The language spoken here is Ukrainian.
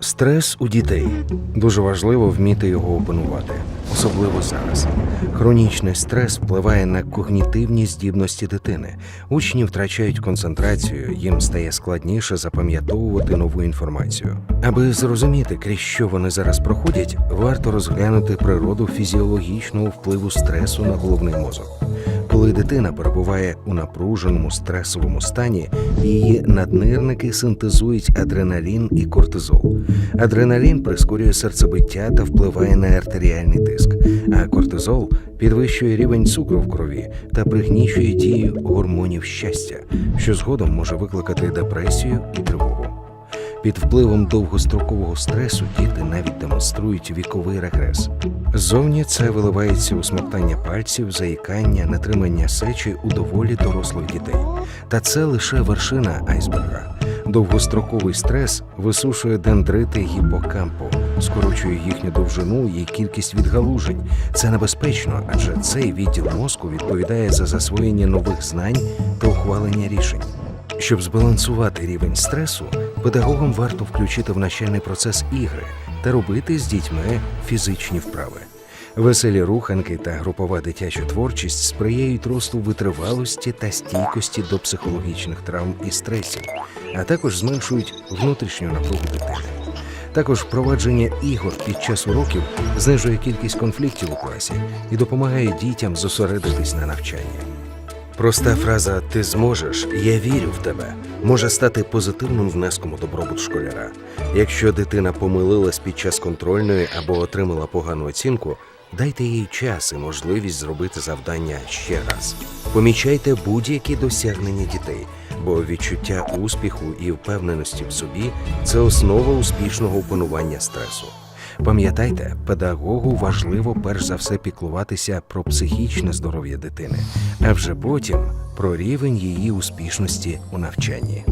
Стрес у дітей дуже важливо вміти його опанувати, особливо зараз. Хронічний стрес впливає на когнітивні здібності дитини. Учні втрачають концентрацію, їм стає складніше запам'ятовувати нову інформацію. Аби зрозуміти, крізь що вони зараз проходять, варто розглянути природу фізіологічного впливу стресу на головний мозок. Коли дитина перебуває у напруженому стресовому стані, її наднирники синтезують адреналін і кортизол. Адреналін прискорює серцебиття та впливає на артеріальний тиск, а кортизол підвищує рівень цукру в крові та пригнічує дію гормонів щастя, що згодом може викликати депресію і тривогу. Під впливом довгострокового стресу діти навіть демонструють віковий регрес. Ззовні це виливається у смоктання пальців, заїкання, натримання сечі у доволі дорослих дітей. Та це лише вершина айсберга. Довгостроковий стрес висушує дендрити гіпокампу, скорочує їхню довжину і кількість відгалужень. Це небезпечно, адже цей відділ мозку відповідає за засвоєння нових знань та ухвалення рішень. Щоб збалансувати рівень стресу, педагогам варто включити в навчальний процес ігри та робити з дітьми фізичні вправи. Веселі руханки та групова дитяча творчість сприяють росту витривалості та стійкості до психологічних травм і стресів, а також зменшують внутрішню напругу дитини. Також впровадження ігор під час уроків знижує кількість конфліктів у класі і допомагає дітям зосередитись на навчанні. Проста фраза Ти зможеш, я вірю в тебе може стати позитивним внеском у добробут школяра. Якщо дитина помилилась під час контрольної або отримала погану оцінку, дайте їй час і можливість зробити завдання ще раз. Помічайте будь-які досягнення дітей, бо відчуття успіху і впевненості в собі це основа успішного опанування стресу. Пам'ятайте, педагогу важливо перш за все піклуватися про психічне здоров'я дитини, а вже потім про рівень її успішності у навчанні.